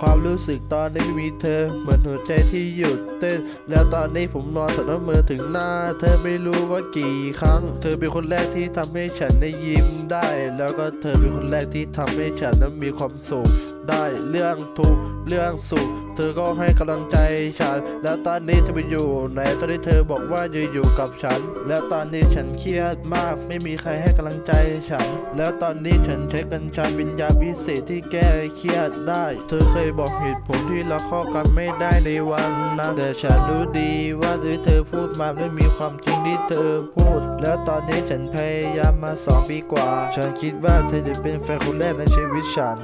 ความรู้สึกตอนนี้ไม่มีเธอ เหมือนหัวใจที่หยุดเต้น แล้วตอนนี้ผมนอนสับน้ำมือถึงหน้า เธอไม่รู้ว่ากี่ครั้ง เธอเป็นคนแรกที่ทำให้ฉันได้ยิ้มได้ แล้วก็เธอเป็นคนแรกที่ทำให้ฉันนั้นมีความสุขได้เรื่องทุกเรื่องสุข เธอก็ให้กำลังใจฉัน แล้วตอนนี้เธอไปอยู่ไหนตอนนี้เธอบอกว่าจะอยู่กับฉัน แล้วตอนนี้ฉันเครียดมาก ไม่มีใครให้กำลังใจฉัน แล้วตอนนี้ฉันใช้กัญชาวิญญาพิเศษที่แก้เครียดได้ เธอเคยบอกเหตุผลที่เราเข้ากันไม่ได้ในวันนั้นแต่ฉันรู้ดีว่าที่เธอพูดมาไม่มีความจริงที่เธอพูด แล้วตอนนี้ฉันพยายามมาสองปีกว่า ฉันคิดว่าเธอจะเป็นแฟนคนแรกในชีวิตฉัน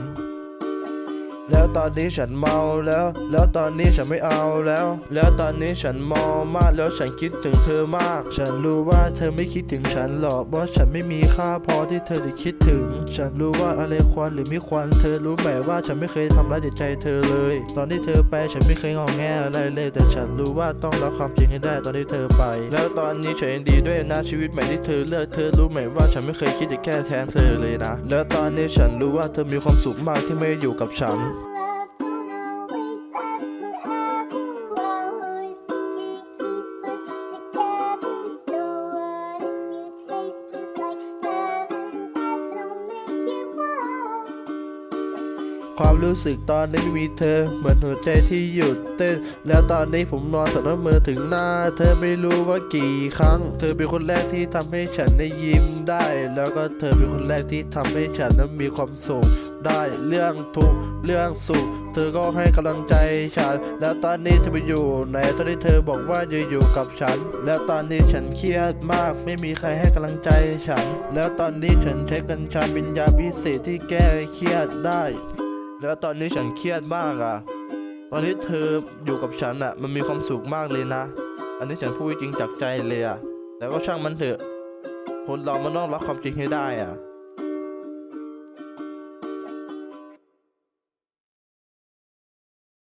แล้วตอนนี้ฉันเมาแล้ว แล้วตอนนี้ฉันไม่เอาแล้ว แล้วตอนนี้ฉันเมามากแล้วฉันคิดถึงเธอมาก ฉันรู้ว่าเธอไม่คิดถึงฉันหรอกเพราะฉันไม่มีค่าพอที่เธอจะคิดถึง ฉันรู้ว่าอะไรควรหรือไม่ควรเธอรู้ไหมว่าฉันไม่เคยทำร้ายจิตใจเธอเลย ตอนที่เธอไปฉันไม่เคยงอแงอะไรเลย แต่ฉันรู้ว่าต้องรับความจริงให้ได้ตอนที่เธอไป แล้วตอนนี้ฉันยินดีด้วยนะชีวิตใหม่ที่เธอเลือกเธอรู้ไหมว่าฉันไม่เคยคิดจะแก้แทนเธอเลยนะ แล้วตอนนี้ฉันรู้ว่าเธอมีความสุขมากที่ไม่อยู่กับฉัน ความรู้สึกตอนนี้ไม่มีเธอ เหมือนหัวใจที่หยุดเต้น แล้วตอนนี้ผมนอนสับน้ำมือถึงหน้า เธอไม่รู้ว่ากี่ครั้ง เธอเป็นคนแรกที่ทำให้ฉันได้ยิ้มได้ แล้วก็เธอเป็นคนแรกที่ทำให้ฉันนั้นมีความสุขได้เรื่องทุกเรื่องสุข เธอก็ให้กำลังใจฉัน แล้วตอนนี้เธอไปอยู่ไหนตอนที่เธอบอกว่าจะอยู่กับฉัน แล้วตอนนี้ฉันเครียดมาก ไม่มีใครให้กำลังใจฉัน แล้วตอนนี้ฉันใช้กัญชาวิญญาพิเศษที่แก้เครียดได้ แล้วตอนนี้ฉันเครียดมากอะตอนนี้เธออยู่กับฉันอะมันมีความสุขมากเลยนะ อันนี้ฉันพูดจริงจากใจเลยอะแต่ก็ช่างมันเถอะ คนเรามันต้องรับความจริงให้ได้อะ